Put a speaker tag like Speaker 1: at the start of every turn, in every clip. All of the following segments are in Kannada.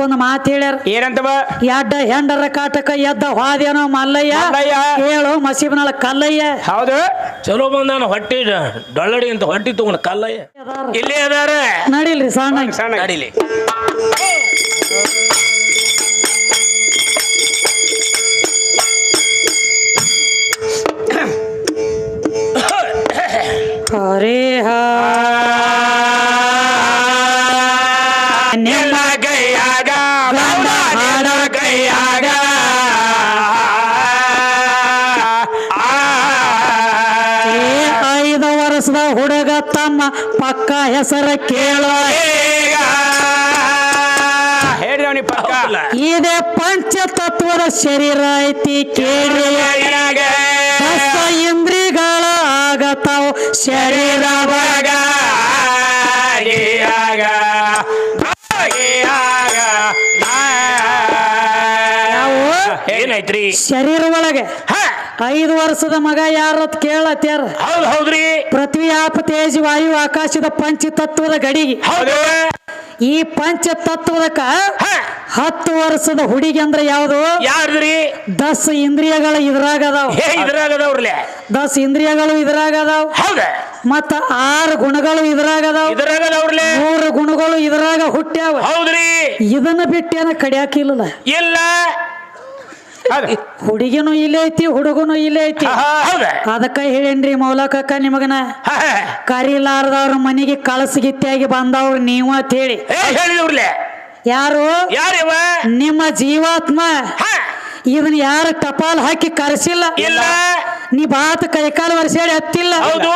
Speaker 1: ಒಂದು ಮಾತು ಹೇಳ್ಯಾರ.
Speaker 2: ಏನಂತವ?
Speaker 1: ಎಡ್ಡ ಹೆಂಡರ ಕಾಟಕ ಎದ್ದ ಹಾದೇನೋ ಮಲ್ಲಯ್ಯ
Speaker 2: ಮಲ್ಲಯ್ಯ.
Speaker 1: ಹೇಳು ಮಸೀಬನಳ ಕಲ್ಲಯ್ಯ.
Speaker 2: ಹೌದು.
Speaker 3: ಚಲೋ ಬಂದ ಹೊಟ್ಟಿ ಡೊಳ್ಳಡಿ ಅಂತ ಹೊಟ್ಟಿ ತಗೊಂಡ ಕಲ್ಲಯ್ಯ. ಇಲ್ಲೇ ಅದಾರ.
Speaker 1: ನಡಿಲ್ರಿ ಸಣ್ಣ
Speaker 2: ಸಣ್ಣ
Speaker 3: ನಡಿಲಿ.
Speaker 1: ಹರೇ
Speaker 2: ನಿನ್ನ
Speaker 1: ತಮ್ಮ ಪಕ್ಕ ಹೆಸರ ಕೇಳ
Speaker 2: ಹೇಳ್ರಿ ಅವನಿಗೆ ಪಕ್ಕ?
Speaker 1: ಇದೇ ಪಂಚತತ್ವದ ಶರೀರ ಐತಿ ಕೇಳಿ. ಇಂದ್ರಿಗಳ ಆಗತಾವ ಶರೀರ
Speaker 2: ಆಗಿಯಾಗ,
Speaker 1: ನಾವು
Speaker 3: ಏನಾಯ್ತ್ರಿ?
Speaker 1: ಶರೀರ ಒಳಗೆ. ಐದು ವರ್ಷದ ಮಗ ಯಾರತ್ ಕೇಳತ್ಯಾರ?
Speaker 3: ಹೌದ್ ಹೌದ್ರಿ.
Speaker 1: ಪೃಥ್ವಿ ಆಪ ತೇಜ್ ವಾಯು ಆಕಾಶದ ಪಂಚ ತತ್ವದ
Speaker 3: ಗಡಿ
Speaker 1: ಈ ಪಂಚತತ್ವದಕ್ಕ
Speaker 3: ತತ್ವದಕ
Speaker 1: ಹತ್ತು ವರ್ಷದ ಹುಡುಗಿ ಅಂದ್ರೆ ಯಾವ್ದು?
Speaker 3: ಯಾರ್ದ್ರಿ?
Speaker 1: ದಸ್ ಇಂದ್ರಿಯಗಳ ಇದ್ರಾಗ ಅದಾವ.
Speaker 3: ಹೇ ಇದ್ರಾಗ ಅದಾವ್ರಲೆ
Speaker 1: ದಸ್ ಇಂದ್ರಿಯಗಳು ಇದ್ರಾಗ ಅದಾವ.
Speaker 3: ಹೌದ.
Speaker 1: ಮತ್ತ ಆರು ಗುಣಗಳು ಇದ್ರಾಗ ಅದಾವ.
Speaker 3: ಇದ್ರಾಗ ಅದಾವ್ರಲೆ
Speaker 1: ಮೂರು ಗುಣಗಳು ಇದ್ರಾಗ ಹುಟ್ಟ್ಯಾವ
Speaker 3: ಹೌದ್ರಿ.
Speaker 1: ಇದನ್ನ ಬಿಟ್ಟೇನ ಕಡಿಯಾಕಿಲ್ಲ
Speaker 3: ಇಲ್ಲ.
Speaker 2: ಹೌದು.
Speaker 1: ಹುಡುಗಿನೂ ಇಲ್ಲೇ ಐತಿ ಹುಡುಗನು ಇಲ್ಲೇ ಐತಿ.
Speaker 3: ಹೌದ.
Speaker 1: ಅದಕ್ಕ ಹೇಳೇನ್ರಿ ಮೌಲಕಕ್ಕ ನಿಮಗನ?
Speaker 3: ಕರಿಲಾರದವ್ರ ಹ.
Speaker 1: ಕರಿಲಾರ್ದವ್ರ ಮನೆಗೆ ಕಳಸಗಿತ್ತಿಯಾಗಿ ಬಂದವ್ರು ನೀವು ಅಂತ ಹೇಳಿ.
Speaker 3: ಏ ಹೇಳಿದವ್ರಲೆ
Speaker 1: ಯಾರು?
Speaker 3: ಯಾರಿವ?
Speaker 1: ನಿಮ್ಮ ಜೀವಾತ್ಮ.
Speaker 3: ಹ,
Speaker 1: ಇದನ್ನ ಯಾರು ಟಪಾಲ್ ಹಾಕಿ ಕರೆಸಿಲ್ಲ?
Speaker 3: ಇಲ್ಲ.
Speaker 1: ನೀ ಬಾತ್ ಕೈಕಾಲು ವರ್ಷೇಳಿ ಹತ್ತಿಲ್ಲ.
Speaker 3: ಹೌದು.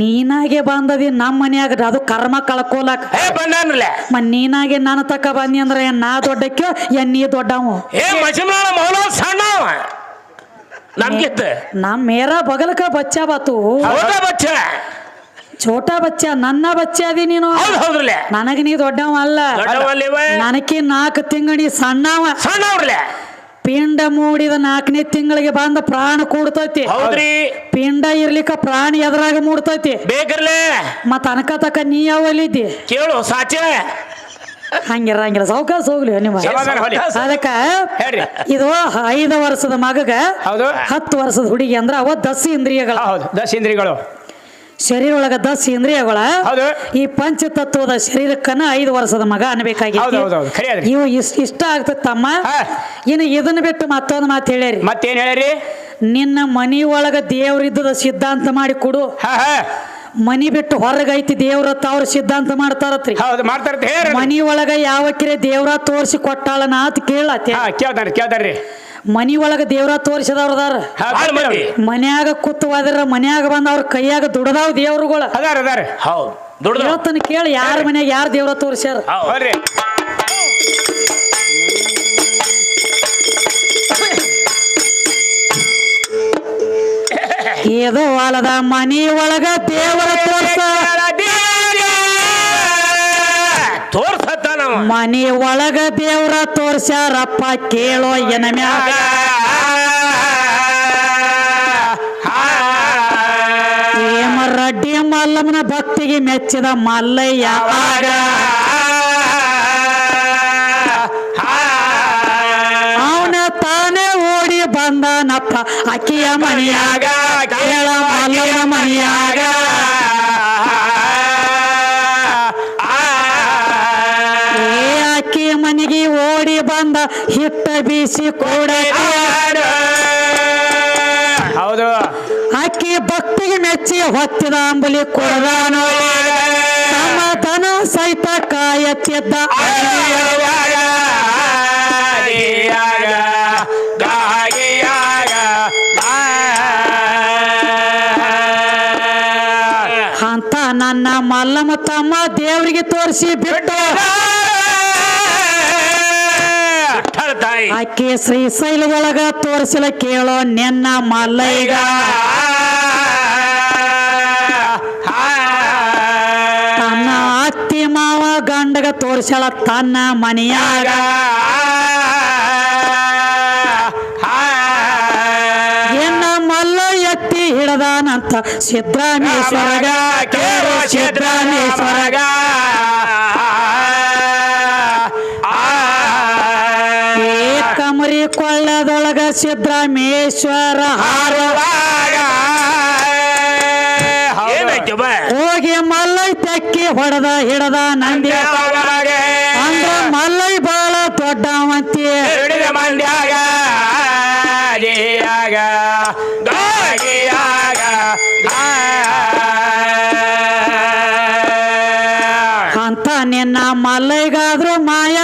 Speaker 1: ನೀನಾಗೆ ಬಂದದಿ ನಮ್ಮ ಮನ್ಯಾಗ ಅದು ಕರ್ಮ ಕಳ್ಕೊಲಕ್.
Speaker 3: ಏ ಬಂದಾನ್ರಲೆ
Speaker 1: ಮ ನೀನಾಗೆ ನನ್ನ ತಕ ಬಂದಿ ಅಂದ್ರೆ ಏನ್ ನಾ ದೊಡ್ಡಕ್ಕೆ ಏನ್ ನೀ ದೊಡ್ಡವ
Speaker 3: ಏ ಮಸಿಮನಾಳ ಮೌಲ ಸಣ್ಣ. ನಮ್ಗಿತ್ತ?
Speaker 1: ನಮ್ ಮೇರ ಬಗಲಕ ಬಚ್ಚ ಬಾತು.
Speaker 3: ಹೌದ ಬಚ್ಚ?
Speaker 1: ಛೋಟಾ ಬಚ್ಚ ನನ್ನ ಬಚ್ಚ ಅದಿ ನೀನು.
Speaker 3: ಹೌದ್ ನನಗೆ
Speaker 1: ನನಗ ನೀ ದೊಡ್ಡವ ಅಲ್ಲ.
Speaker 3: ದೊಡ್ಡವಲ್ಲಿವ?
Speaker 1: ನನಕಿ ನಾಲ್ಕು ತಿಂಗಣಿ ಸಣ್ಣವ
Speaker 3: ಸಣ್ಣವ್ರಲೆ
Speaker 1: ಪಿಂಡ ಮೂಡಿದ ನಾಲ್ಕನೇ ತಿಂಗಳಿಗೆ ಬಂದ ಪ್ರಾಣ ಕೂಡ್ತೈತಿ.
Speaker 3: ಹೌದ್ರಿ.
Speaker 1: ಪಿಂಡ ಇರ್ಲಿಕ್ಕ ಪ್ರಾಣ ಎದ್ರಾಗ ಮೂಡ್ತೈತಿ.
Speaker 3: ಬೇಕರ್ಲೆ.
Speaker 1: ಮತ್ತ ಅನಕ ನೀ ನೀ ಯಾವಲ್ಲಿದ್ದಿ
Speaker 3: ಕೇಳು ಹಂಗಿರ
Speaker 1: ಹಂಗಿರಂಗಿಲ್ಲ ಸಾವ್ಕಾಸ ಹೋಗ್ಲಿ ನಿಮ್ಮ.
Speaker 2: ಸಮಾಧಾನ ಹೊಲಿ.
Speaker 1: ಅದಕ್ಕ
Speaker 2: ಹೇಳ್ರಿ.
Speaker 1: ಇದು ಐದು ವರ್ಷದ ಮಗಗ
Speaker 2: ಹೌದು.
Speaker 1: ಹತ್ತು ವರ್ಷದ ಹುಡುಗಿ ಅಂದ್ರ ಅವ ದಸ್ ಇಂದ್ರಿಯಗಳು.
Speaker 2: ಹೌದು ದಶ ಇಂದ್ರಿಗಳು
Speaker 1: ಶರೀರ ಒಳಗ ದಸ್ ಇಂದ್ರಿಯಗಳ
Speaker 2: ಹೌದು.
Speaker 1: ಈ ಪಂಚತತ್ವದ ಶರೀರಕ್ಕನ ಐದು ವರ್ಷದ ಮಗ
Speaker 2: ಹೌದು
Speaker 1: ಅನ್ಬೇಕಾಗಿತ್ತು
Speaker 2: ಹೌದು ಹೌದು. ಖರಿ ಅದ್ರಿ
Speaker 1: ಇವು ಇಷ್ಟ ಇಷ್ಟ ಆಗ್ತತ್ತಮ್ಮ
Speaker 2: ಹಾ.
Speaker 1: ಇನ್ನು ಇದನ್ನ ಬಿಟ್ಟು ಮತ್ತೊಂದು ಮಾತು ಹೇಳ್ಯಾರಿ.
Speaker 2: ಮತ್ತೇನ್ ಹೇಳ್ರಿ
Speaker 1: ನಿನ್ನ ಮನಿ ಒಳಗ ದೇವ್ರಿದ್ದದ ಸಿದ್ಧಾಂತ ಮಾಡಿ ಕೊಡು.
Speaker 2: ಹಾ ಹಾ.
Speaker 1: ಮನಿ ಬಿಟ್ಟು ಹೊರಗೈತಿ ದೇವ್ರ ಅವ್ರ ಸಿದ್ಧಾಂತ ಮಾಡ್ತಾರತ್ರಿ.
Speaker 2: ಹೌದು ಮಾಡ್ತಾರ ಹೇಳ್ರಿ.
Speaker 1: ಮನಿ ಒಳಗ ಯಾವ ಕಿರೆ ದೇವ್ರ ತೋರಿಸಿ ಕೊಟ್ಟಾಳ ನಾತ್ ಕೇಳತ್ತೆ
Speaker 2: ಹಾ ಕೇಳ್ತಾರ್ರಿ
Speaker 1: ಮನಿ ಒಳಗ ದೇವ್ರ ತೋರಿಸಿದವ್ರದಾರ
Speaker 2: ಹಾ
Speaker 3: ಬಾಳ್ ಮಂದಿ
Speaker 1: ಮನ್ಯಾಗ ಕೂತ್ವಾದ್ರ ಮನ್ಯಾಗ ಬಂದ ಅವ್ರ ಕೈಯಾಗ ದುಡದಾವ್ ದೇವ್ರುಗಳ.
Speaker 2: ಅದಾರ ಅದಾರ.
Speaker 3: ಹೌದು. ದುಡ್ದು
Speaker 1: ಕೇಳಿ ಯಾರ ಮನ್ಯಾಗ ಯಾರ ದೇವ್ರ ತೋರಿಸ್ಯಾರ. ಇದು ಹೊಲದ ಮನಿ ಒಳಗ ದೇವರ ತೋರ್ಸ ಮನಿ ಒಳಗ ದೇವ್ರ ತೋರ್ಸ್ಯಾರಪ್ಪ ಕೇಳೋ ಎನ ಮ್ಯಾಗ. ರಡ್ಡಿ ಮಲ್ಲಮ್ಮನ ಭಕ್ತಿಗೆ ಮೆಚ್ಚಿದ ಮಲ್ಲಯ್ಯ. ಆಗ ಅವನ ತಾನೇ ಓಡಿ ಬಂದನಪ್ಪ. ಅಕ್ಕಿಯ ಮನೆಯಾಗ, ಕೇಳ ಮಲ್ಲಯ್ಯ ಮನಿಯಾಗ. ಓಡಿ ಬಂದ ಹಿಟ್ಟ ಬೀಸಿ ಕೂಡ
Speaker 2: ಹೌದು.
Speaker 1: ಅಕ್ಕಿ ಭಕ್ತಿಗೆ ಮೆಚ್ಚಿ ಹೊತ್ತಿದ ಅಂಬಲಿ ಕೊಡದಾನು ಸಮಾಧಾನ ಸಹಿತ ಕಾಯತ್ತಿದ್ದ ಅಂತ ನನ್ನ ಮಲ್ಲಮ್ಮ ತಮ್ಮ ದೇವರಿಗೆ ತೋರಿಸಿ ಬಿಟ್ಟು. ಆಕೆ ಶ್ರೀಶೈಲ ಒಳಗ ತೋರಿಸಲ ಕೇಳೋ ನೆನ್ನ ಮಲ್ಲೈಗ ತನ್ನ ಅತ್ತಿ ಮಾವ ಗಂಡಗ ತೋರಿಸಳ ತನ್ನ ಮನೆಯಾಗ. ಹಿಡದಾನಂತ ಸಿದ್ದರಾಮೇಶ್ವರಗ ಕೇಳು ಸಿದ್ದರಾಮೇಶ್ವರಗ
Speaker 2: ಹೌದು.
Speaker 1: ಹೋಗಿ ಮಲ್ಲೈ ತೆಕ್ಕಿ ಹೊಡೆದ ಹಿಡದ ನಂದಿ ಅಂದ್ರ ಮಲ್ಲೈ ಬಾಳ ದೊಡ್ಡವಂತಿ. ಅಂತ ನಿನ್ನ ಮಲ್ಲೈಗಾದ್ರು ಮಾಯ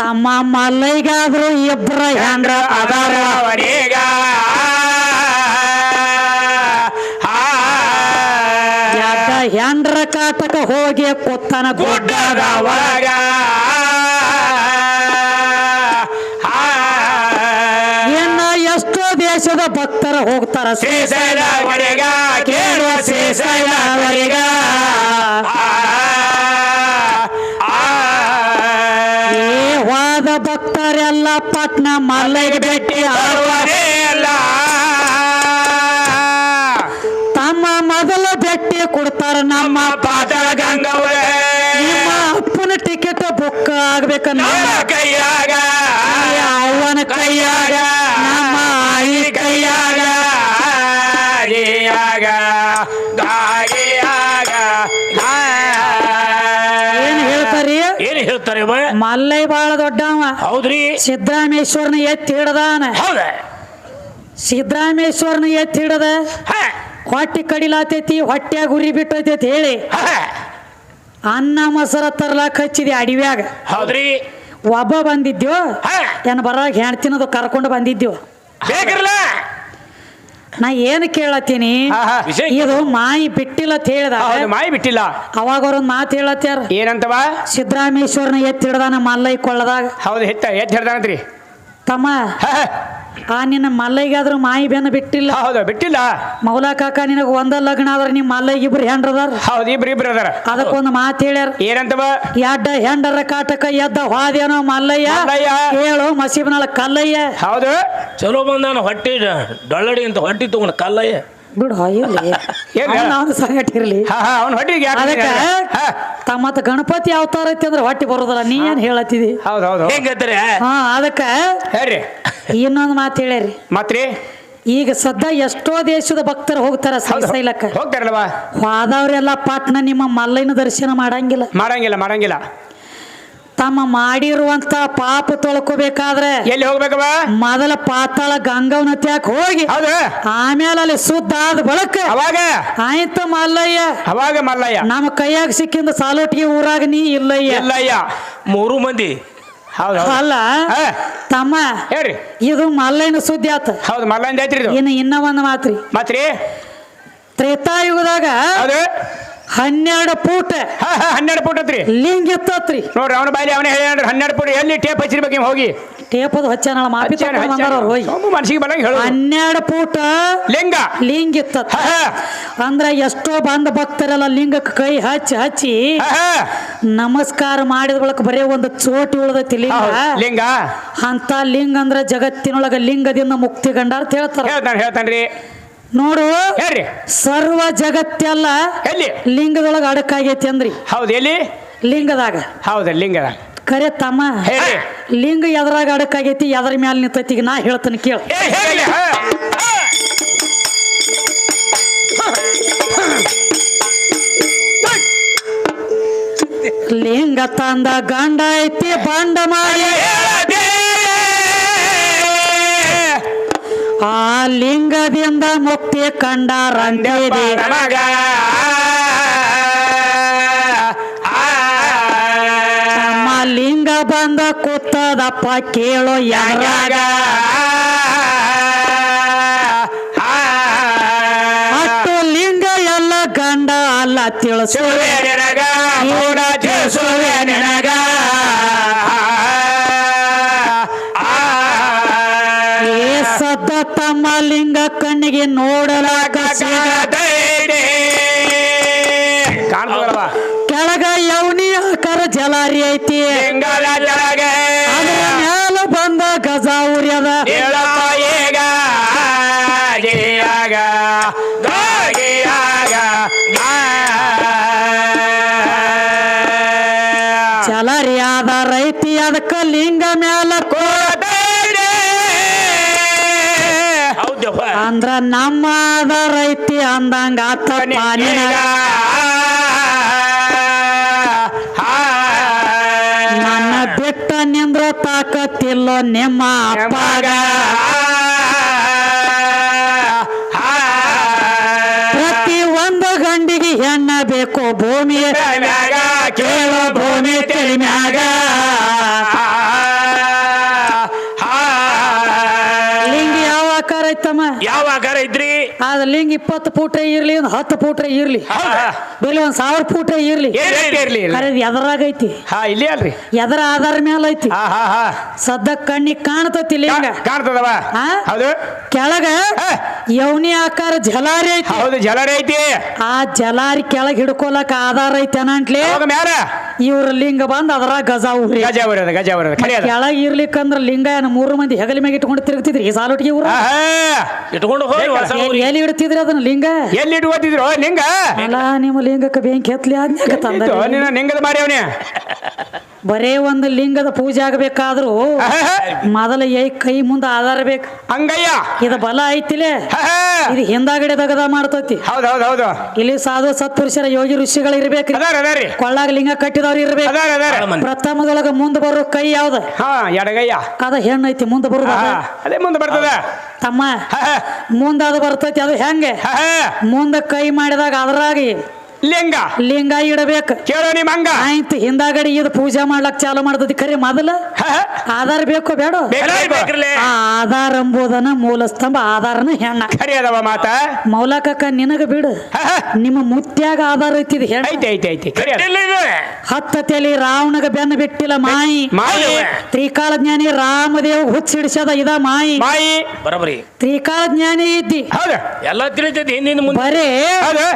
Speaker 1: ತಮ್ಮ ಮಲ್ಲೈಗಾದ್ರು ಇಬ್ಬರ ಹೆಂಡ್ರ ಅದಾರ? ಒಡೆಗ ಹೆಂಡ್ರ ಕಾಟಕ ಹೋಗಿ ಕೊತ್ತನ
Speaker 2: ಗುಡ್ಡದವಾಗ.
Speaker 1: ಇನ್ನ ಎಷ್ಟೋ ದೇಶದ ಭಕ್ತರ ಹೋಗ್ತಾರ
Speaker 2: ಶ್ರೀಶೈಲ ಕೇಳುವ ಶ್ರೀಶೈಲ
Speaker 1: ಭಕ್ತರೆಲ್ಲ ಪಟ್ನ ಮಲ್ಲೈಗೆ ಭೇಟಿ ಆಡುವ ತಮ್ಮ ಮೊದಲ ಭೇಟಿ ಕೊಡ್ತಾರ ನಮ್ಮ
Speaker 2: ಪಾದ ಗಂಗವೇ
Speaker 1: ನಿಮ್ಮ ಅಪ್ಪನ ಟಿಕೆಟ್ ಬುಕ್ ಆಗ್ಬೇಕನ್ನ
Speaker 2: ಕೈಯಾಗ
Speaker 3: ಹೌದ್ರಿ?
Speaker 1: ಸಿದ್ದರಾಮೇಶ್ವರನ ಎತ್ತಿ ಹಿಡದಾನ.
Speaker 3: ಹೌದ?
Speaker 1: ಸಿದ್ದರಾಮೇಶ್ವರನ ಎತ್ತಿ ಹಿಡದ. ಹೊಟ್ಟೆ ಕಡಿಲಾತೈತಿ ಹೊಟ್ಟೆ ಉರಿ ಬಿಟ್ಟೈತಿ ಹೇಳಿ. ಅನ್ನ ಮೊಸರ ತರ್ಲಾಕ್ ಹಚ್ಚಿದೆ ಅಡಿವ್ಯಾಗ.
Speaker 3: ಹೌದ್ರಿ?
Speaker 1: ಒಬ್ಬ ಬಂದಿದ್ಯೋ? ಏನ್ ಬರಾಗ ಹೆಣ್ತಿನದು ಕರ್ಕೊಂಡು ಬಂದಿದ್ಯೋ?
Speaker 3: ಬೇಕಿರಲ್ಲ
Speaker 1: ನಾ ಏನು ಕೇಳತ್ತೀನಿ?
Speaker 3: ವಿಷಯ
Speaker 1: ಇದು ಮಾಯಿ ಬಿಟ್ಟಿಲ್ಲ ಅಂತ ಹೇಳ್ದ.
Speaker 2: ಹೌದು ಮಾಯಿ ಬಿಟ್ಟಿಲ್ಲ.
Speaker 1: ಅವಾಗ ಅವ್ರ ಮಾತು ಹೇಳತ್ತಾರ
Speaker 2: ಏನಂತವ?
Speaker 1: ಸಿದ್ದರಾಮೇಶ್ವರನ ಎತ್ತಿ ನಮ್ಮ ಮಲ್ಲೈ ಕೊಳ್ಳದಾಗ.
Speaker 2: ಹೌದು ಹೆತ್ತ ಎದ್ದು
Speaker 1: ತಮ್ಮ ಆ ನಿನ್ನ ಮಲ್ಲೈಗಾದ್ರೂ ಮಾಯಿ ಬೆನ್ನ ಬಿಟ್ಟಿಲ್ಲ.
Speaker 2: ಹೌದು ಬಿಟ್ಟಿಲ್ಲ.
Speaker 1: ಮೌಲಾ ಕಾಕ ನಿನಗ ಒಂದ ಲಗ್ನ ಆದ್ರೆ ನಿಮ್ಮ ಮಲ್ಲೈಗೆ ಇಬ್ರು ಹೆಂಡ್ರದಾರ?
Speaker 2: ಹೌದು ಇಬ್ರು ಇಬ್ರು ಅದಾರ.
Speaker 1: ಅದಕ್ಕೊಂದು ಮಾತು ಹೇಳ್ಯಾರ.
Speaker 2: ಏನಂತವ
Speaker 1: ಎಡ್ಡ ಹೆಂಡರ ಕಾಟಕ ಎದ್ದ ಹಾದೇನೋ ಮಲ್ಲಯ್ಯ.
Speaker 2: ಮಲ್ಲಯ್ಯ.
Speaker 1: ಹೇಳು ಮಸೀಬ್ನಾಳ ಕಲ್ಲಯ್ಯ.
Speaker 2: ಹೌದು.
Speaker 3: ಚಲೋ ಬಂದಾನ ಹೊಟ್ಟಿ ಡೊಳ್ಳಡಿ ಅಂತ ಹೊಟ್ಟಿ ತಗೊಂಡು ಕಲ್ಲಯ್ಯ.
Speaker 1: ಬಿಡು
Speaker 2: ಹೇಳ?
Speaker 1: ಅವನು ಸಂಗಟ ಇರ್ಲಿ.
Speaker 2: ಅವ್ನ ಹೊಟ್ಟಿಗೆ
Speaker 1: ಅದಕ್ಕ ತಮ್ಮತ್ತ ಗಣಪತಿ ಅವತಾರ ಐತಿ ಅಂದ್ರೆ ಹೊಟ್ಟಿ ಬರೋದಲ್ಲ. ನೀ ಏನ್ ಹೇಳತ್ತಿದಿ?
Speaker 2: ಹೌದು ಹೌದು
Speaker 3: ಹೆಂಗತ್ತಾರೆ
Speaker 1: ಹಾ ಅದಕ್ಕ
Speaker 2: ಹೇಳ್ರಿ.
Speaker 1: ಇನ್ನೊಂದು ಮಾತು ಹೇಳ್ಯಾರಿ
Speaker 2: ಮತ್ರಿ?
Speaker 1: ಈಗ ಸದ್ಯ ಎಷ್ಟೋ ದೇಶದ ಭಕ್ತರು ಹೋಗ್ತಾರ ಶ್ರೀಶೈಲಕ್ಕ
Speaker 2: ಹೋಗ್ತಾರಲ್ವಾ?
Speaker 1: ಹೋದವ್ರೆಲ್ಲ ಪಾಟ್ನ ನಿಮ್ಮ ಮಲ್ಲೈನ ದರ್ಶನ ಮಾಡಂಗಿಲ್ಲ.
Speaker 2: ಮಾಡಂಗಿಲ್ಲ ಮಾಡಂಗಿಲ್ಲ.
Speaker 1: ತಮ್ಮ ಮಾಡಿರುವಂತ ಪಾಪ ತೊಳ್ಕೋಬೇಕಾದ್ರೆ
Speaker 2: ಎಲ್ಲಿ ಹೋಗ್ಬೇಕವ
Speaker 1: ಮೊದಲ ಪಾತಾಳ ಗಂಗವನ ತ್ಯಾಕ್ ಹೋಗಿ
Speaker 2: ಹೌದು.
Speaker 1: ಆಮೇಲೆ ಅಲ್ಲಿ ಸುದ್ದ ಆದ ಬಳಕ
Speaker 2: ಅವಾಗ?
Speaker 1: ಆಯ್ತು ಮಲ್ಲಯ್ಯ.
Speaker 2: ಅವಾಗ ಮಲ್ಲಯ್ಯ?
Speaker 1: ನಮ್ಮ ಕೈಯಾಗ ಸಿಕ್ಕಿಂದ ಸಾಲೋಟಿಗೆ ಊರಾಗ ನೀ ಇಲ್ಲಯ್ಯ.
Speaker 2: ಇಲ್ಲಯ್ಯ.
Speaker 3: ಮೂರು ಮಂದಿ.
Speaker 2: ಹೌದು
Speaker 1: ಅಲ್ಲ ತಮ್ಮ
Speaker 2: ಹೇಳ್ರಿ.
Speaker 1: ಇದು ಮಲ್ಲಯ್ಯನ ಸುದ್ದಿ ಆತ.
Speaker 2: ಹೌದು ಮಲ್ಲಯ್ಯ ಐತ್ರಿ ಇದು.
Speaker 1: ಇನ್ನು ಇನ್ನ ಒಂದು ಮಾತ್ರಿ.
Speaker 2: ಮತ್ರಿ?
Speaker 1: ತ್ರೇತಾಯುಗದಾಗ
Speaker 2: ಹೌದು.
Speaker 1: ಹನ್ನೆರಡು
Speaker 2: ಪೂಟ. ಹನ್ನೆರಡು ಪೂಟ್ ಐತ್ರಿ
Speaker 1: ಲಿಂಗ ಇತ್ತತ್ರಿ
Speaker 2: ನೋಡ್ರಿ ಅವನ ಬಾಯಲ್ಲಿ ಅವನೇ ಹೇಳಿ ಹನ್ನೆರಡು ಪೂಟ. ಎಲ್ಲಿ ಟೇಪ್ ಹಚ್ಚಿರ್ಬೇಕು ನೀವು ಹೋಗಿ?
Speaker 1: ಟೇಪದ ಅದು ಮಾಪಿ. ಬಂದಾರ ಅವ್ರು ಹೋಗಿ
Speaker 2: ಸೋಮು ಬರಂಗ ಹೇಳು.
Speaker 1: ಹನ್ನೆರಡು ಪೂಟ
Speaker 2: ಲಿಂಗ.
Speaker 1: ಲಿಂಗ ಇತ್ತತ್
Speaker 2: ಹಾ ಹಾ.
Speaker 1: ಅಂದ್ರ ಎಷ್ಟೋ ಬಂದ ಭಕ್ತರೆಲ್ಲ ಲಿಂಗಕ್ಕೆ ಕೈ ಹಚ್ಚಿ ಹಚ್ಚಿ. ನಮಸ್ಕಾರ ಮಾಡಿದ ಬಳಕ ಬರೇ ಒಂದು ಚೋಟಿ ಉಳ್ದೈತಿ ಲಿಂಗ.
Speaker 2: ಹೌದು, ಲಿಂಗ.
Speaker 1: ಅಂತ ಲಿಂಗ ಅಂದ್ರ ಜಗತ್ತಿನೊಳಗ ಲಿಂಗದಿಂದ ಮುಕ್ತಿ ಗಂಡ ಅಂತ ಹೇಳ್ತಾರೆ.
Speaker 2: ಹೇಳ್ತಾನೆ ಹೇಳ್ತಾನ್ರಿ
Speaker 1: ನೋಡು
Speaker 2: ಹೇಳ್ರಿ
Speaker 1: ಸರ್ವ ಜಗತ್ತೆಲ್ಲ
Speaker 2: ಎಲ್ಲಿ?
Speaker 1: ಲಿಂಗದೊಳಗ ಅಡಕಾಗೈತಿ ಅಂದ್ರಿ.
Speaker 2: ಹೌದು ಎಲ್ಲಿ?
Speaker 1: ಲಿಂಗದಾಗ.
Speaker 2: ಹೌದು ಲಿಂಗದಾಗ.
Speaker 1: ಕರೆ ತಮ್ಮ
Speaker 2: ಹೇಳಿ.
Speaker 1: ಲಿಂಗ ಎದ್ರಾಗ ಅಡಕಾಗೈತಿ ಎದ್ರ ಮ್ಯಾಲ ನಿಂತೈತಿ ಈಗ ನಾ ಹೇಳ್ತೇನೆ ಕೇಳ. ಲಿಂಗ ತಂದ ಗಂಡ ಐತಿ ಬಂಡ ಮಾಡಿ. ಆ ಲಿಂಗದಿಂದ ಮುಕ್ತಿ ಕಂಡ
Speaker 2: ರಂಡೇರಿ ಆ.
Speaker 1: ನಮ್ಮ ಲಿಂಗ ಬಂದ ಕೂತದಪ್ಪ ಕೇಳೋ ಯಾರಾಗ ಅಷ್ಟು ಲಿಂಗ ಎಲ್ಲ ಗಂಡ ಅಲ್ಲ ತಿಳಿಸು. ಏ ಕಣ್ಣಿಗೆ ನೋಡಲಾಗ ಕೆಳಗ ಯೌನಿ ಆಕಾರ ಜಲಾರಿ ಐತಿ. ಮ್ಯಾಲ ಬಂದ ಗಜ ಉರ್ಯದ ಜಲಾರಿ ಆದ ರೈತಿ ಅದಕ್ಕ ಲಿಂಗ ಅಂದ್ರ ರೈತಿ ಆಧಾರ ಐತಿ ಅಂದಂಗ ನನ್ನ ಬಿಟ್ಟ ನಿಂದ್ರ ತಾಕತ್ತಿಲ್ಲ ನಿಮ್ಮ ಅಪ್ಪಗ. ಲಿಂಗ ಇಪ್ಪತ್ತು ಫೂಟ್ರೆ ಇರ್ಲಿ ಒಂದ್ ಹತ್ತು ಫೂಟ್ರೆ ಇರ್ಲಿ. ಬೇರೆ ಒಂದ್ ಸಾವಿರ ಫೂಟ್ರೆ ಇರ್ಲಿ.
Speaker 2: ಇರ್ಲಿ.
Speaker 1: ಖರೆ ಎದರಾಗ ಐತಿ.
Speaker 2: ಹಾ ಇಲ್ಲಿ ಅಲ್ರಿ.
Speaker 1: ಎದರ ಆಧಾರ ಮ್ಯಾಲ ಐತಿ.
Speaker 2: ಹಾ ಹಾ ಹಾ.
Speaker 1: ಸದ್ದ ಕಣ್ಣಿ ಕಾಣ್ತತಿ ಲಿಂಗ
Speaker 2: ಕಾಣ್ತದವ?
Speaker 1: ಹಾ?
Speaker 2: ಹೌದು.
Speaker 1: ಕೆಳಗ ಯವ್ನಿ ಆಕಾರ ಜಲಾರಿ ಐತಿ.
Speaker 2: ಹೌದು ಜಲರಿ ಐತಿ.
Speaker 1: ಆ ಜಲಾರಿ ಕೆಳಗ್ ಹಿಡ್ಕೊಳಕ ಆಧಾರ ಐತಿ
Speaker 2: ಅವಾಗ ಮ್ಯಾಲ
Speaker 1: ಇವ್ರ ಲಿಂಗ ಬಂದ್ ಅದರ ಗಜ ಉರಿ
Speaker 2: ಗಜ ಬರೋದು ಗಜ ಬರೋದು ಖರೆ ಅದ.
Speaker 1: ಕೆಳಗ್ ಇರ್ಲಿಕ್ಕಂದ್ರ ಲಿಂಗ ಏನ ಮೂರು ಮಂದಿ ಹೆಗಲ ಮ್ಯಾಗ ಇಟ್ಕೊಂಡು ತಿರುಗ್ತಿದ್ರಿ? ಈ ಸಾಲೊಟ್ಟಿಗೆ ಇವ್ರು?
Speaker 2: ಆಹಾ.
Speaker 3: ಇಟ್ಕೊಂಡು ಹೋಗಿ ಹೊಸ
Speaker 1: ಎಲ್ಲಿ-
Speaker 3: ಊರಿಗೆ.
Speaker 1: ಎಲ್ಲಿ ಇಡ್ತಿದ್ರಿ ಅದನ್ನ ಲಿಂಗ?
Speaker 2: ಎಲ್ಲಿ ಇಟ್ಕೋತಿದ್ರು ಲಿಂಗ?
Speaker 1: ಅಲ್ಲ ನಿಮ್ಮ ಲಿಂಗಕ್ಕೆ ಬೆಂಕಿ ಹತ್ಲಿ ಆದ್ನ್ಯಾಕ ತಂದ
Speaker 2: ಇತ್ತು, ನಿಂಗದ
Speaker 1: ಬರೇ ಒಂದು ಲಿಂಗದ ಪೂಜೆ ಆಗ್ಬೇಕಾದ್ರು ಮೊದಲ ಏ ಕೈ ಮುಂದ ಆಧಾರ ಬೇಕು.
Speaker 2: ಹಂಗಯ್ಯ.
Speaker 1: ಇದು ಬಲ ಐತಿಲೆ. ಇದು ಹಿಂದಾಗಡೆ ದಗದ ಮಾಡ್ತೈತಿ.
Speaker 2: ಹೌದು ಹೌದು ಹೌದು.
Speaker 1: ಇಲ್ಲಿ ಸಾಧು ಸತ್ಪುರುಷರ ಯೋಗಿ ಋಷಿಗಳು ಇರ್ಬೇಕ್ರಿ.
Speaker 2: ಅದಾರ ಅದಾರಿ
Speaker 1: ಕೊಳ್ಳಾಗ ಲಿಂಗ ಕಟ್ಟಿದವ್ರು ಇರ್ಬೇಕು.
Speaker 2: ಅದಾರ ಅದಾರ.
Speaker 1: ಪ್ರಥಮದೊಳಗ ಮುಂದ ಬರೋ ಕೈ ಯಾವ್ದ?
Speaker 2: ಹಾ ಎಡಗಯ್ಯ.
Speaker 1: ಅದ ಹೆಣ್ಣು ಐತಿ ಮುಂದ ಬರುದ
Speaker 2: ಹಾ, ಅದೇ ಮುಂದೆ ಬರ್ತದ.
Speaker 1: ತಮ್ಮ. ಮುಂದ ಅದು ಬರ್ತೈತಿ ಅದು ಹೆಂಗೆ. ಮುಂದ ಕೈ ಮಾಡಿದಾಗ ಅದ್ರಾಗಿ
Speaker 2: ಲಿಂಗ.
Speaker 1: ಲಿಂಗ ಇಡಬೇಕು.
Speaker 2: ಕೇಳೋ ನಿಮ್ಮ ಹಂಗ
Speaker 1: ಆಯ್ತು ಹಿಂದಾಗಡಿ ಇದು ಪೂಜೆ ಮಾಡ್ಲಕ್ ಚಾಲು ಮಾಡ್ದತಿ ಖರೆ ಮೊದಲ. ಆಧಾರ ಬೇಕು ಬೇಡ?
Speaker 3: ಆಧಾರ್.
Speaker 1: ಆ ಆಧಾರ ಎಂಬುದನ್ನ ಮೂಲ ಸ್ತಂಭ ಆಧಾರನ ಹೆಣ್ಣ.
Speaker 2: ಖರೆ ಅದಾವ ಮಾತ.
Speaker 1: ಮೌಲಕಕ್ಕ ನಿನಗ ಬಿಡು. ನಿಮ್ಮ ಮುತ್ಯಾಗ ಆಧಾರ ಐತಿದ್. ಹತ್ತ ತಲಿ ರಾವಣಗ ಬೆನ್ನ ಬಿಟ್ಟಿಲ್ಲ ಮಾಯಿ. ತ್ರಿಕಾಲ ಜ್ಞಾನಿ ರಾಮದೇವ್ ಹುಚ್ಚಿಡಿಸದ ಇದ ಮಾಯಿ.
Speaker 2: ಮಾಯಿ.
Speaker 3: ಬರಬರಿ
Speaker 1: ತ್ರಿಕಾಲ ಜ್ಞಾನಿ ಇದ್ದಿ.
Speaker 2: ಹೌದು.
Speaker 3: ಎಲ್ಲ ತಿಳಿತೈತಿ ಹಿಂದಿನ ಮುಂದೆ.
Speaker 1: ಬರೇ
Speaker 2: ಹೌದು.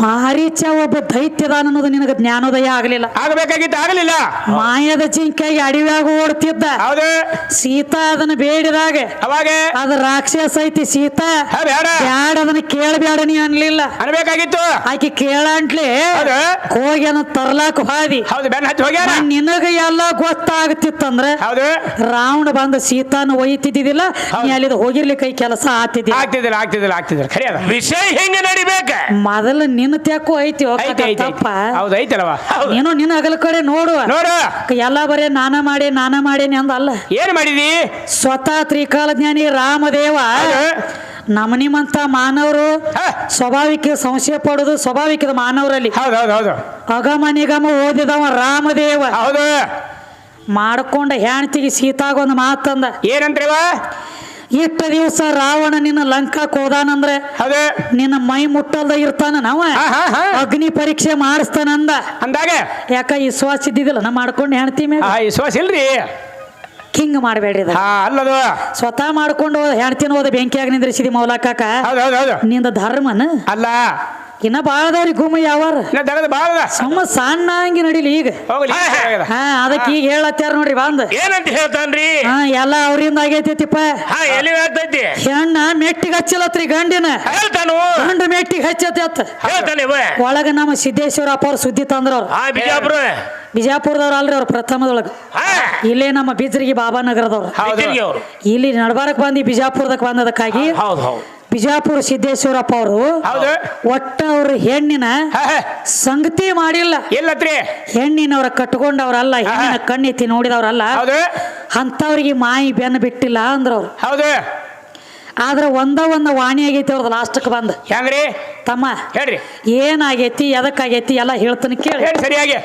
Speaker 1: ಮಾರೀಚ ಒಬ್ಬ ದೈತ್ಯದಾನ ಅನ್ನೋದು ನಿನಗೆ ಜ್ಞಾನೋದಯ ಆಗಲಿಲ್ಲ.
Speaker 2: ಆಗಬೇಕಾಗಿತ್ತು ಆಗಲಿಲ್ಲ.
Speaker 1: ಮಾಯದ ಚಿಂಕಾಗಿ ಅಡವ್ಯಾಗ ಓಡ್ತಿದ್ದ.
Speaker 2: ಹೌದು.
Speaker 1: ಸೀತಾ ಅದನ್ನ ಬೇಡಿದಾಗ.
Speaker 2: ಅವಾಗ?
Speaker 1: ಅದ ರಾಕ್ಷಸ ಐತಿ ಸೀತಾ.
Speaker 2: ಹಾ, ಬೇಡ.
Speaker 1: ಬ್ಯಾಡ ಅದನ್ನ ಕೇಳಬೇಡ ನೀ ಅನ್ಲಿಲ್ಲ.
Speaker 2: ಅನ್ಬೇಕಾಗಿತ್ತು.
Speaker 1: ಆಕಿ ಕೇಳಂಟ್ಲಿ
Speaker 2: ಹೌದು.
Speaker 1: ಹೋಗಿ ಅದನ್ನ ತರ್ಲಾಕ ಹಾದಿ.
Speaker 2: ಹೌದು ಬೆನ್ನ ಹಚ್ಚಿ ಹೋಗ್ಯಾರ
Speaker 1: ನಿನಗ ಎಲ್ಲ ಗೊತ್ತಾಗ್ತಿತ್ತಂದ್ರ
Speaker 2: ಹೌದು.
Speaker 1: ರಾವಣ ಬಂದ ಸೀತಾನ ಒಯ್ತಿದ್ದಿಲ್ಲ ನೀ ಅಲ್ಲಿದ ಹೋಗಿರ್ಲಿಕ್ಕೆ ಈ ಕೆಲಸ ಆತಿದ್ದಿ
Speaker 2: ಆಗ್ತಿದಿಲ್ಲ ಆಗ್ತಿದಿಲ್ಲ ಆಗ್ತಿದಿಲ್ಲ ಖರೆ ಅದ
Speaker 3: ವಿಷಯ ಹೆಂಗ ನಡಿಬೇಕ?
Speaker 1: ಮೊದಲ ನಿನ್ನ ತ್ಯಾಕು ಐತಿ. ಹೋಗಾಕ
Speaker 2: ಐತಿ ಐತಿ ಐತಿ.
Speaker 1: ತಪ್ಪ
Speaker 2: ಹೌದು ಐತಲ್ವ
Speaker 1: ನೀನು ನಿನ್ನ ಅಗಲ ಕಡೆ ನೋಡು.
Speaker 2: ನೋಡು.
Speaker 1: ಎಲ್ಲ ಬರೇ ನಾನ ಮಾಡಿ ನಾನ ಮಾಡೇನಿ ಅಂದಲ್ಲ.
Speaker 2: ಏನ್ ಮಾಡಿದಿ?
Speaker 1: ಸ್ವತಃ ತ್ರಿಕಾಲ ಜ್ಞಾನಿ ರಾಮದೇವ.
Speaker 2: ನಮನಿಮಂತ
Speaker 1: ನಮ್ಮ ನಿಮ್ಮಂತ ಮಾನವರು. ಸ್ವಾಭಾವಿಕ ಸಂಶಯ ಪಡೋದು ಸ್ವಾಭಾವಿಕ ಮಾನವರಲ್ಲಿ.
Speaker 2: ಹೌದು ಹೌದು ಹೌದು.
Speaker 1: ಅಗಮ ನಿಗಮ ಓದಿದವ ರಾಮದೇವ.
Speaker 2: ಹೌದು.
Speaker 1: ಮಾಡ್ಕೊಂಡ ಹೆಣ್ತಿಗೆ ಸೀತಾಗೊಂದು ಮಾತಂದ.
Speaker 2: ಏನಂತ್ರಿವ?
Speaker 1: ಇಷ್ಟ ದಿವಸ ರಾವಣ ನಿನ್ನ ಲಂಕಾಕ್ ಹೋದಾನಂದ್ರೆ
Speaker 2: ಅದೇ
Speaker 1: ನಿನ್ನ ಮೈ ಮುಟ್ಟಲ್ದ ಇರ್ತಾನ ನಾವ. ಅಗ್ನಿ ಪರೀಕ್ಷೆ ಮಾಡಿಸ್ತಾನಂದ.
Speaker 2: ಅಂದಾಗ?
Speaker 1: ಯಾಕ ವಿಶ್ವಾಸ ಇದ್ದಿದ್ದಿಲ್ಲ? ನಾ ಮಾಡ್ಕೊಂಡು ಹೆಣ್ತಿ ಮೇಲೆ
Speaker 2: ಆ ವಿಶ್ವಾಸ ಇಲ್ರಿ.
Speaker 1: ಹಿಂಗ್ ಮಾಡಬೇಡ್ರಿ
Speaker 2: ಅಲ್ಲದು.
Speaker 1: ಸ್ವತಃ ಮಾಡ್ಕೊಂಡು ಹೆಣ್ತಿನ ಹೋದ ಬೆಂಕಿಯಾಗ ನಿಂದ್ರಿಸಿದಿ ಮೌಲಾಕಾಕ. ನಿಂದ ಧರ್ಮನ?
Speaker 2: ಅಲ್ಲ.
Speaker 1: ಇನ್ನ ಬಾಳದವ್ರಿ ಗುಮ್ಮ ಯಾವಾರ.
Speaker 2: ದಗದ ಬಾಳ
Speaker 1: ಸಮ ಸಣ್ಣ ಹಂಗಿ ನಡಿಲಿ ಈಗ.
Speaker 3: ಹಾ,
Speaker 1: ಅದಕ್ಕೆ ಈಗ ಹೇಳತ್ತಾರ ನೋಡ್ರಿ ಬಂದ್
Speaker 3: ಏನಂತ ಹೇಳ್ತಾನ್ರಿ?
Speaker 1: ಹಾ ಎಲ್ಲ ಅವ್ರಿಂದ ಆಗೈತಿಪ್ಪ
Speaker 3: ಹಾ ಎಲ್ಲಿ ಆಗ್ತೈತಿ
Speaker 1: ಹೆಣ್ಣ ಮೆಟ್ಟಿಗೆ ಹಚ್ಚಲತ್ರಿ ಗಂಡಿನ.
Speaker 3: ಹೇಳ್ತಾನು.
Speaker 1: ಗಂಡು ಮೆಟ್ಟಿಗೆ ಹಚ್ಚತಿ ಅತ್ತ
Speaker 3: ಹೇಳ್ತಾನೆ
Speaker 1: ಒಳಗ ನಮ್ಮ ಸಿದ್ದೇಶ್ವರಪ್ಪ ಅವ್ರ ಸುದ್ದಿ ತಂದ್ರವ್ರು.
Speaker 3: ಹಾ ಬಿಜಾಪುರ.
Speaker 1: ಬಿಜಾಪುರದವ್ರು ಅಲ್ರಿ ಅವ್ರ ಪ್ರಥಮದೊಳಗ. ಇಲ್ಲೇ ನಮ್ಮ ಬಿಜ್ರಿಗೆ ಬಾಬಾ ನಗರದವ್ರು. ಇಲ್ಲಿ ನಡ್ಬಾರಕ್ ಬಂದು ಬಿಜಾಪುರದಕ್ಕೆ ಬಂದದಕ್ಕಾಗಿ.
Speaker 3: ಹೌದು ಹೌದು.
Speaker 1: ಬಿಜಾಪುರ ಸಿದ್ದೇಶ್ವರಪ್ಪ ಅವರು
Speaker 2: ಹೌದು.
Speaker 1: ಒಟ್ಟ ಅವ್ರ ಹೆಣ್ಣಿನ. ಸಂಗತಿ ಮಾಡಿಲ್ಲ.
Speaker 2: ಎಲ್ಲತ್ರಿ?
Speaker 1: ಹೆಣ್ಣಿನವ್ರ ಕಟ್ಕೊಂಡವ್ರಲ್ಲ ಹೆಣ್ಣಿನ ಕಣ್ಣೆತ್ತಿ ನೋಡಿದವ್ರಲ್ಲ.
Speaker 2: ಹೌದು.
Speaker 1: ಅಂಥವ್ರಿಗೆ ಮಾಯಿ ಬೆನ್ನ ಬಿಟ್ಟಿಲ್ಲ ಅಂದ್ರವ್ರು.
Speaker 2: ಹೌದು.
Speaker 1: ಆದ್ರೆ ಒಂದ ಒಂದ ವಾಣಿ ಆಗೈತಿ ಅವ್ರದ್ದು ಲಾಸ್ಟಕ್ಕೆ ಬಂದು.
Speaker 2: ಹೆಂಗ್ರಿ?
Speaker 1: ತಮ್ಮ
Speaker 2: ಹೇಳ್ರಿ.
Speaker 1: ಏನಾಗೈತಿ ಎದಕ್ಕಾಗೈತಿ ಎಲ್ಲ ಹೇಳ್ತಾನೆ ಕೇಳಿ.
Speaker 2: ಸರಿಯಾಗಿ.